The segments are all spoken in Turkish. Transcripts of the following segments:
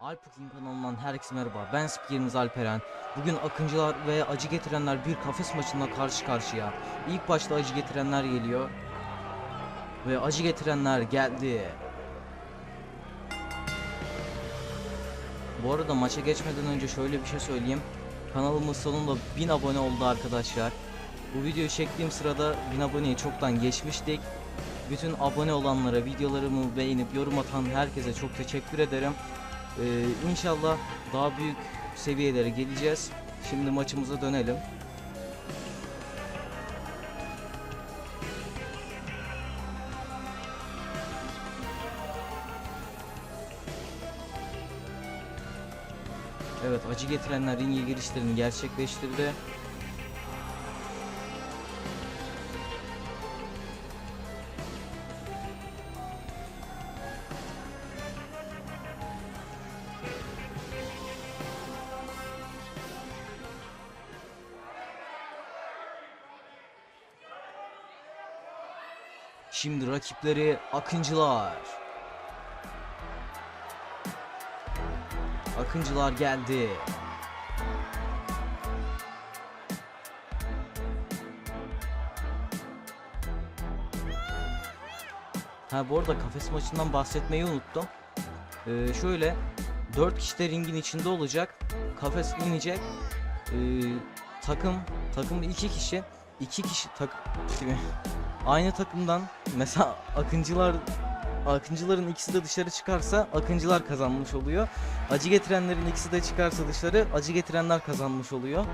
Alpuk'in kanalından herkese merhaba. Ben spikeriniz Alperen. Bugün Akıncılar ve Acı Getirenler bir kafes maçında karşı karşıya. İlk başta Acı Getirenler geliyor. Ve Acı Getirenler geldi. Bu arada maça geçmeden önce şöyle bir şey söyleyeyim. Kanalımız sonunda 1000 abone oldu arkadaşlar. Bu videoyu çektiğim sırada 1000 aboneyi çoktan geçmiştik. Bütün abone olanlara, videolarımı beğenip yorum atan herkese çok teşekkür ederim. Ee, inşallah daha büyük seviyelere geleceğiz. Şimdi maçımıza dönelim. Evet acı getirenler ringe girişlerini gerçekleştirdi. Şimdi rakipleri Akıncılar. Akıncılar geldi. Ha bu arada kafes maçından bahsetmeyi unuttum. Ee, şöyle 4 kişi de ringin içinde olacak. Kafes inecek. Ee, takım takım 2 kişi. 2 kişi tak aynı takımdan mesela Akıncılar Akıncıların ikisi de dışarı çıkarsa Akıncılar kazanmış oluyor. Acı getirenlerin ikisi de çıkarsa dışarı acı getirenler kazanmış oluyor.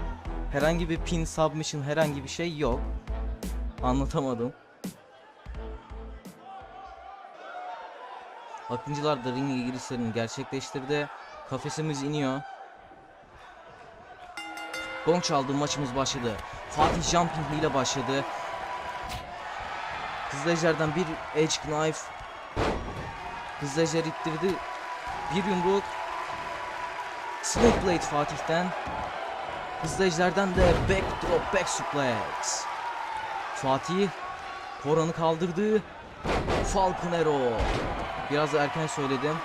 Herhangi bir pin submission herhangi bir şey yok. Anlatamadım. Akıncılar da ringe girişlerini gerçekleştirdi. Kafesimiz iniyor. Gong çaldı maçımız başladı. Fatih Jumping ile başladı. Kızılejder'den bir edge knife. Kızılejder ittirdi. Bir yumruk. Snake Blade Fatih'ten. Kızılejder'den de backdrop back suplex. Fatih Koran'ı kaldırdı. Falcon Arrow. Biraz erken söyledim.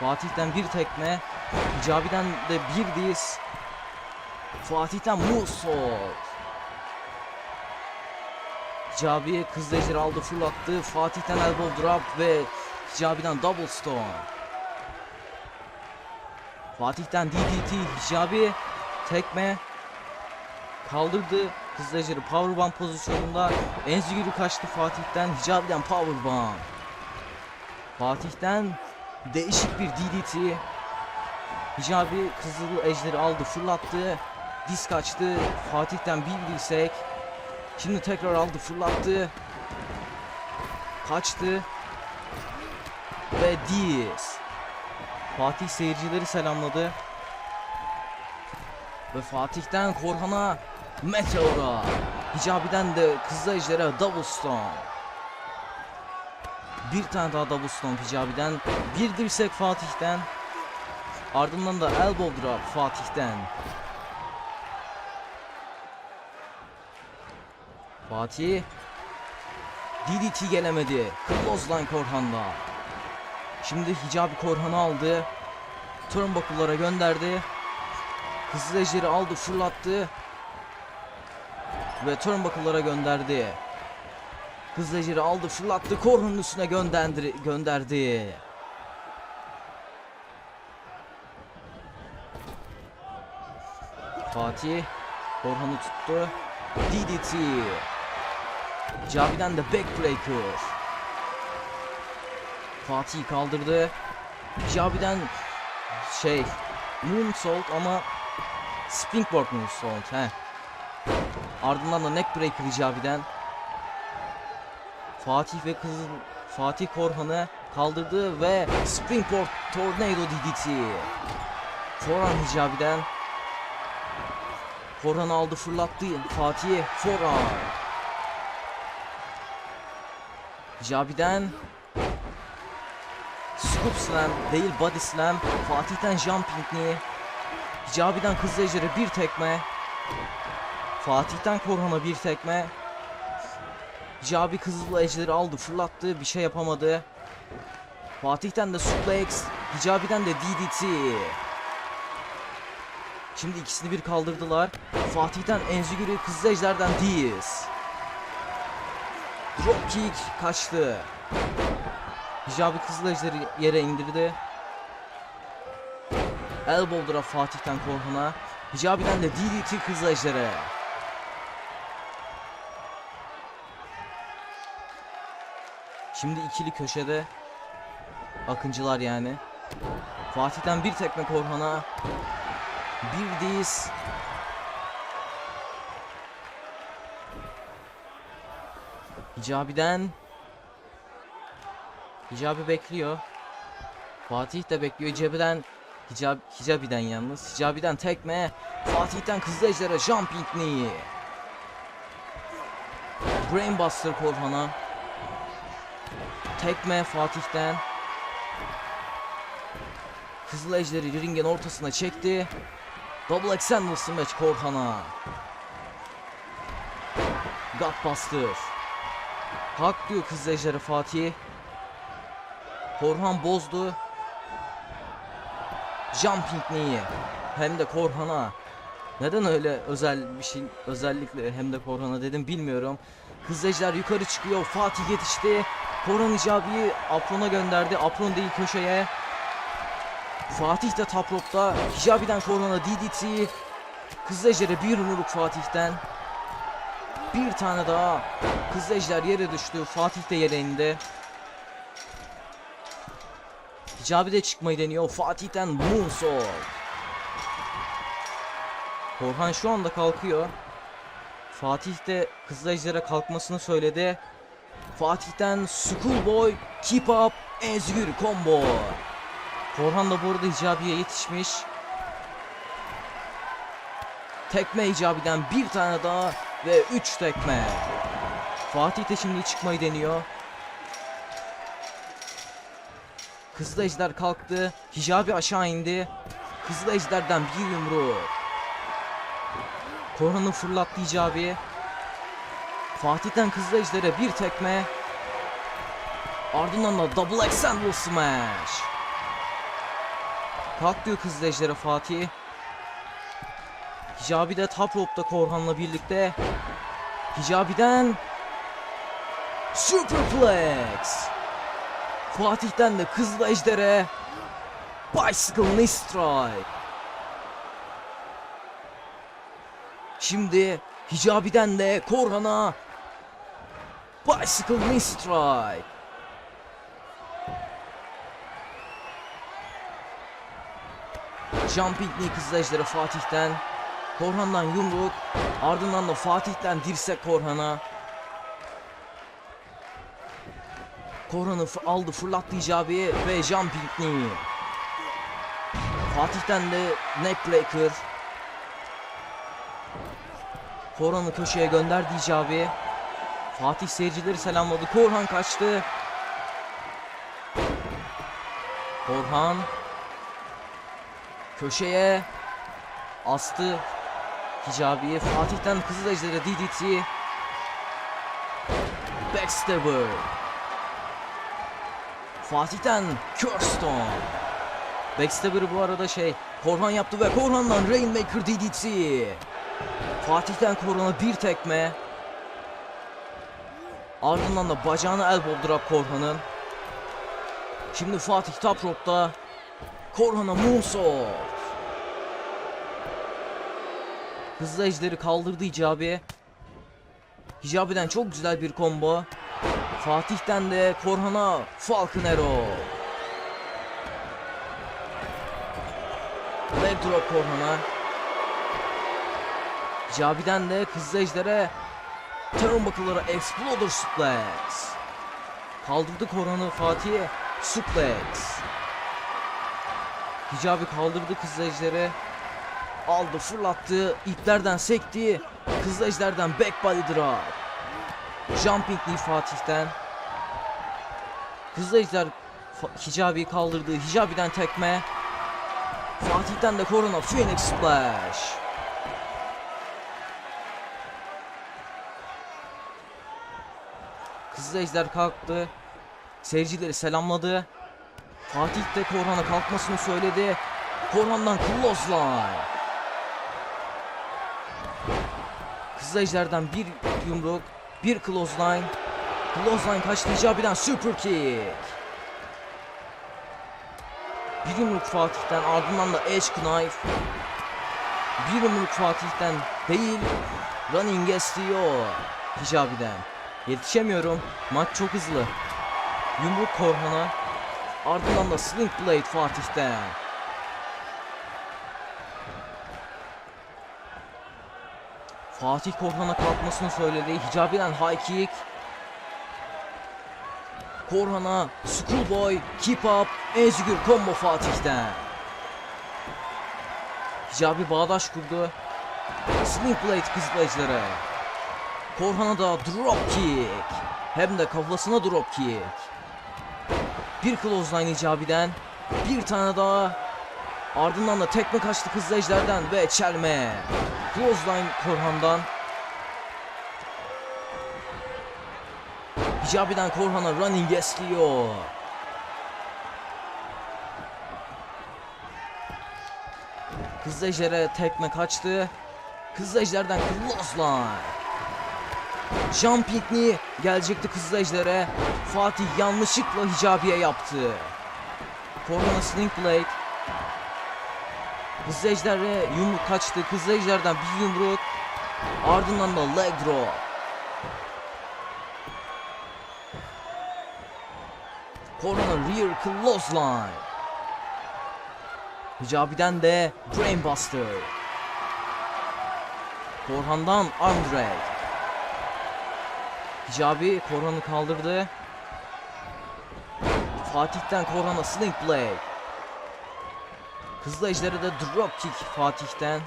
Fatih'ten bir tekme. Hicabi'den de bir diz. Fatih'ten Moonsault. Hicabi Kızılejder aldı fırlattı. Fatih'ten elbow drop ve Hicabi'den double stone. Fatih'ten DDT. Hicabi tekme kaldırdı. Kızılejder'i powerbomb pozisyonunda. Enzigür'ü kaçtı Fatih'ten. Hicabi'den powerbomb. Fatih'ten değişik bir DDT. Hicabi Kızıl Ejder'i aldı fırlattı. Disk açtı. Fatih'ten bir dirsek. Şimdi tekrar aldı fırlattı. Kaçtı. Ve diz. Fatih seyircileri selamladı. Ve Fatih'ten Korhan'a Meteor'a. Hicabi'den de Kızıl Ejder'e Stone. Bir tane daha Stone Hicabi'den. Bir dirsek Fatih'ten. Ardından da Elbow Drop Fatih'ten. Fatih DDT gelemedi. Clothesline Korhan'da. Şimdi Hicabi Korhan'ı aldı. Turnbuckle'lara gönderdi. Kızıl Ejder'i aldı fırlattı. Ve Turnbuckle'lara gönderdi. Kızıl Ejder'i aldı fırlattı. Korhan'ın üstüne gönderdi. gönderdi. Fatih Korhan'ı tuttu. DDT. Cavi'den de backbreaker. Fatih kaldırdı. Cavi'den şey moonsault ama springboard moonsault he. Ardından da neckbreaker Cavi'den. Fatih ve kızın Fatih Korhan'ı kaldırdı ve springboard tornado DDT. Foran Hicabi'den Forhan aldı fırlattı Fatih'e Forhan Hicabi'den Scoop Slam değil Body Slam Fatih'ten Jumping Knee Hicabi'den Kızıl Ejder'e bir tekme Fatih'ten Korhan'a bir tekme Hicabi Kızıl Ejder'i aldı fırlattı bir şey yapamadı Fatih'ten de suplex. Hicabi'den de DDT. Şimdi ikisini bir kaldırdılar. Fatih'ten Enziguri Kızıl Ejder'den Diz. Dropkick kaçtı. Hicabi Kızıl yere indirdi. Elbow drop Fatih'ten Korhan'a. Hicabi'den de DDT Kızıl. Şimdi ikili köşede Akıncılar yani. Fatih'ten bir tekme Korhan'a. Bir diz. Hicabi'den Hicabi bekliyor. Fatih de bekliyor. Hicabi'den Hicab Hicabi'den yalnız. Hicabi'den tekme. Fatih'ten Kızıl Ejder'e jumping knee. Brainbuster Korhan'a. Tekme Fatih'ten. Kızıl Ejder'i ringin ortasına çekti. Double Extended Smash Korhan'a. Gutbuster. Hak diyor Kızıl Ejder'e Fatih. Korhan bozdu. Jumping knee. Hem de Korhan'a. Neden öyle özel bir şey özellikle hem de Korhan'a dedim bilmiyorum. Kızıl Ejder yukarı çıkıyor. Fatih yetişti. Korhan Hicabi'yi Apron'a gönderdi. Apron değil köşeye. Fatih de top rope'da. Hicabi'den Korhan'a DDT. Kızıl Ejder'e bir yumruk Fatih'ten. Bir tane daha. Kızıl Ejder yere düştü. Fatih de yere indi. Hicabi de çıkmayı deniyor. Fatih'ten Moonsault. Korhan şu anda kalkıyor. Fatih de Kızıl Ejder'e kalkmasını söyledi. Fatih'ten Schoolboy Keep Up Ezgür Combo. Korhan da bu arada Hicabi'ye yetişmiş. Tekme Hicabi'den bir tane daha ve üç tekme. Fatih de şimdi çıkmayı deniyor. Kızıl Ejder kalktı. Hicabi aşağı indi. Kızıl Ejder'den bir yumruk. Korhan'ı fırlattı Hicabi. Fatih'ten Kızıl Ejder'e bir tekme. Ardından da Double Extended Smash. Kalk diyor Kızıl Ejder'e Fatih. Hicabi de top rope'da Korhan'la birlikte. Hicabi'den Superplex. Fatih'ten de Kızıl Ejder'e Bicycle Knee Strike. Şimdi Hicabi'den de Korhan'a Bicycle Knee Strike. Jumping knee Kızıl Ejder'e Fatih'ten. Korhan'dan yumruk. Ardından da Fatih'ten dirsek Korhan'a. Korhan'ı aldı fırlattı Hicabi ve jumping knee. Fatih'ten de neckbreaker. Korhan'ı köşeye gönderdi Hicabi. Fatih seyircileri selamladı. Korhan kaçtı. Korhan köşeye astı Hicabi'yi. Fatih'ten Kızıl DDT. Backstabber. Fatih'ten Curstone. Backstabber'ı bu arada şey Korhan yaptı ve Korhan'dan Rainmaker DDT. Fatih'ten Korhan'a bir tekme. Ardından da bacağına elbow drop Korhan'ın. Şimdi Fatih top rope'da. Korhan'a moonsault. Hızlı ejderi kaldırdı Hicabi. Hicabi'den çok güzel bir combo. Fatih'ten de Korhan'a Falcon Arrow. Leg drop Korhan'a. Hicabi'den de Kızıl Ejder'e Turnbuckle'lara Exploder Suplex. Kaldırdı Korhan'ı Fatih'e Suplex. Hicabi kaldırdı Kızıl Ejder'e. Aldı fırlattı. iplerden sekti. Kızıl Ejder'den back body drop. Jumping knee Fatih'ten. Kızıl Ejder Hicabi'yi kaldırdı. Hicabi'den tekme. Fatih'ten de Korona Phoenix Splash. Kızıl Ejder kalktı. Seyircileri selamladı. Fatih de Korhan'a kalkmasını söyledi. Korhan'dan clothesline. Kızıl Ejder'den bir yumruk, bir clothesline. Clothesline kaçtı icabiden super kick. Bir yumruk Fatih'ten ardından da edge knife. Bir yumruk Fatih'ten değil. Running istiyor. Hicabi'den. Yetişemiyorum. Maç çok hızlı. Yumruk Korhan'a. Ardından da Sling Blade Fatih'ten. Fatih Korhan'a kalkmasını söyledi. Hicabi'den high kick. Korhan'a Schoolboy, Keep Up, Ezgür combo Fatih'ten. Hicabi bağdaş kurdu. Sling Blade kızılayıcıları. Korhan'a da drop kick. Hem de kafasına drop kick. Bir clothesline icabiden. Bir tane daha. Ardından da tekme kaçtı kızlayıcılardan ve çelme. Clothesline Korhan'dan. Hicabi'den Korhan'a running esliyor. Kızıl tekme kaçtı. Kızıl Ejder'den clothesline. Jumping knee gelecekti Kızıl. Fatih yanlışlıkla Hicabi'ye yaptı. Korhan'a Sling Blade. Kızıl Ejder'e yumruk kaçtı. Kızıl Ejder'den bir yumruk. Ardından da leg drop. Korhan'a rear clothesline. Hicabi'den de Brainbuster. Korhan'dan drag. Hicabi Korhan'ı kaldırdı. Fatih'ten Korhan'a Sling Blade. Kızıl Ejder'e de drop kick Fatih'ten.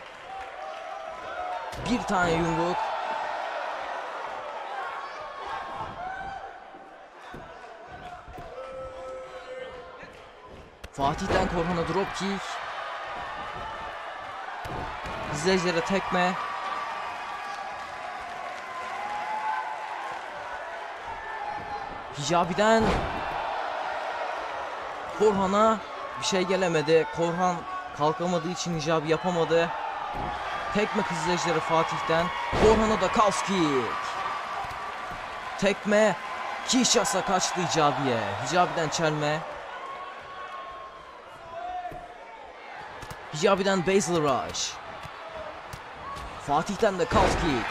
Bir tane yumruk. Fatih'ten Korhan'a drop kick. Kızıl Ejder'e tekme. Hicabi'den Korhan'a bir şey gelemedi. Korhan kalkamadığı için Hicabi yapamadı. Tekme Kızıl Ejder'e Fatih'ten. Korhan'a da calf kick. Tekme Kişasa kaçtı Hicabi'ye. Hicabi'den çelme. Hicabi'den Basil Rush. Fatih'ten de calf kick.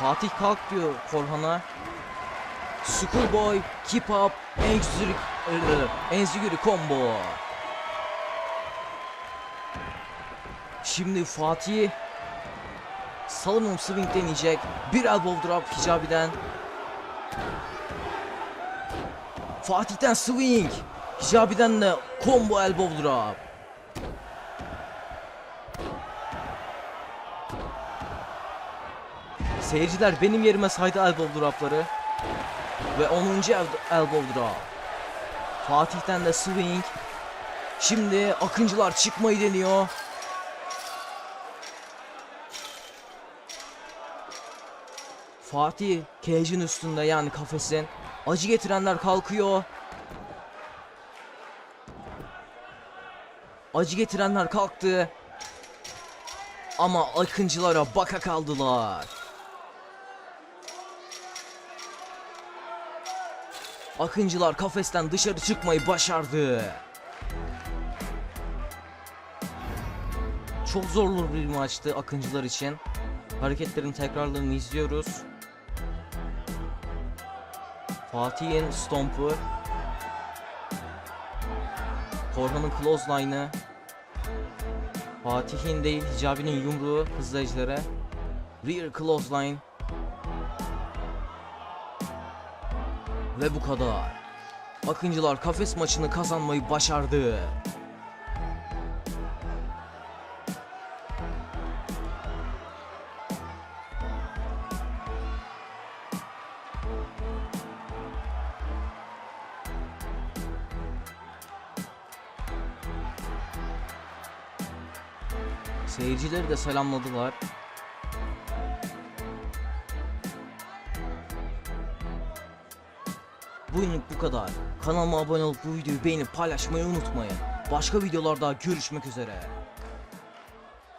Fatih kalk diyor Korhan'a. Schoolboy, keep up, Enziguri, Enziguri combo. Şimdi Fatih Salomon swing deneyecek. Bir elbow drop Hicabi'den. Fatih'ten swing. Hicabi'den de combo elbow drop. Seyirciler benim yerime saydı elbow dropları. Ve 10. el elbow drop. Fatih'ten de swing. Şimdi Akıncılar çıkmayı deniyor. Fatih cage'in üstünde yani kafesin. Acı getirenler kalkıyor. Acı getirenler kalktı. Ama Akıncılara baka kaldılar. Akıncılar kafesten dışarı çıkmayı başardı. Çok zorlu bir maçtı Akıncılar için. Hareketlerin tekrarlarını izliyoruz. Fatih'in stomp'u. Korhan'ın clothesline'ı. Fatih'in değil Hicabi'nin yumruğu hızlayıcılara. Rear clothesline. Ve bu kadar. Akıncılar kafes maçını kazanmayı başardı. Seyircileri de selamladılar. Bugünlük bu kadar. Kanalıma abone olup bu videoyu beğenip paylaşmayı unutmayın. Başka videolarda görüşmek üzere.